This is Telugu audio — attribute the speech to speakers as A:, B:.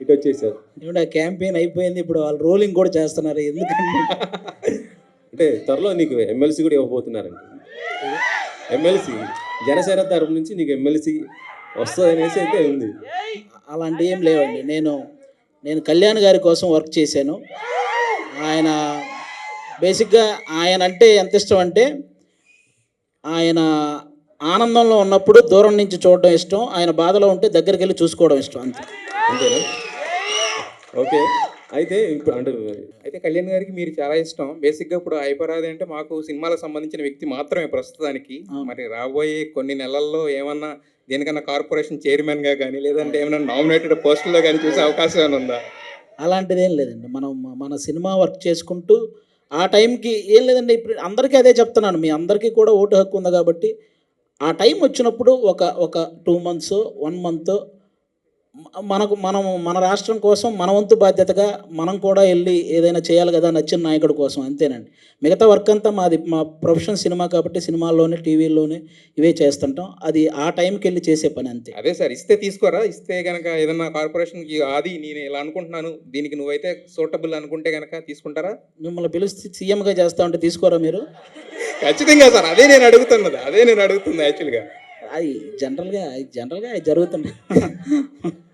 A: ఇటు వచ్చేసారు.
B: ఏమంటే క్యాంపెయిన్ అయిపోయింది ఇప్పుడు వాళ్ళు రోలింగ్ కూడా చేస్తున్నారు ఎందుకంటే
A: అంటే త్వరలో నీకు ఎమ్మెల్సీ కూడా ఇవ్వబోతున్నారండి ఎమ్మెల్సీ జనసేన తరపు నుంచి నీకు ఎమ్మెల్సీ వస్తుంది అనేసి అయితే ఉంది.
B: అలాంటి ఏం లేవండి. నేను నేను కళ్యాణ్ గారి కోసం వర్క్ చేశాను. ఆయన బేసిక్గా ఆయన అంటే ఎంత ఇష్టం అంటే ఆయన ఆనందంలో ఉన్నప్పుడు దూరం నుంచి చూడడం ఇష్టం ఆయన బాధలో ఉంటే దగ్గరికి వెళ్ళి చూసుకోవడం ఇష్టం అంతే.
A: అంతేనా? ఓకే. అయితే ఇప్పుడు అంటే
C: అయితే కళ్యాణ్ గారికి మీరు చాలా ఇష్టం. బేసిక్గా ఇప్పుడు అయిపోరాది అంటే మాకు సినిమాలకు సంబంధించిన వ్యక్తి మాత్రమే ప్రస్తుతానికి. మరి రాబోయే కొన్ని నెలల్లో ఏమన్నా దేనికన్నా కార్పొరేషన్ చైర్మన్గా కానీ లేదంటే ఏమైనా నామినేటెడ్ పోస్టుల్లో కానీ చూసే అవకాశం ఏమైనా ఉందా?
B: అలాంటిది ఏం లేదండి. మనం మన సినిమా వర్క్ చేసుకుంటూ ఆ టైంకి ఏం లేదండి. ఇప్పుడు అందరికీ అదే చెప్తున్నాను. మీ అందరికీ కూడా ఓటు హక్కు ఉంది కాబట్టి ఆ టైం వచ్చినప్పుడు ఒక ఒక టూ మంత్స్ వన్ మంత్ మనకు మనం మన రాష్ట్రం కోసం మన వంతు బాధ్యతగా మనం కూడా వెళ్ళి ఏదైనా చేయాలి కదా నచ్చిన నాయకుడి కోసం అంతేనండి. మిగతా వర్క్ అంతా మాది మా ప్రొఫెషన్ సినిమా కాబట్టి సినిమాల్లోనే టీవీల్లోనే ఇవే చేస్తుంటాం. అది ఆ టైంకి వెళ్ళి చేసే పని అంతే.
C: అదే సార్ ఇస్తే తీసుకోరా? ఇస్తే గనక ఏదన్నా కార్పొరేషన్కి ఆది నేను ఇలా అనుకుంటున్నాను దీనికి నువ్వైతే సూటబుల్ అనుకుంటే గనక తీసుకుంటారా?
B: మిమ్మల్ని పిలిస్తే సీఎంగా చేస్తా ఉంటే తీసుకోరా మీరు?
C: ఖచ్చితంగా సార్ అదే నేను అడుగుతున్నది అదే నేను అడుగుతుంది యాక్చువల్గా.
B: అది జనరల్గా జనరల్గా అది జరుగుతుండే.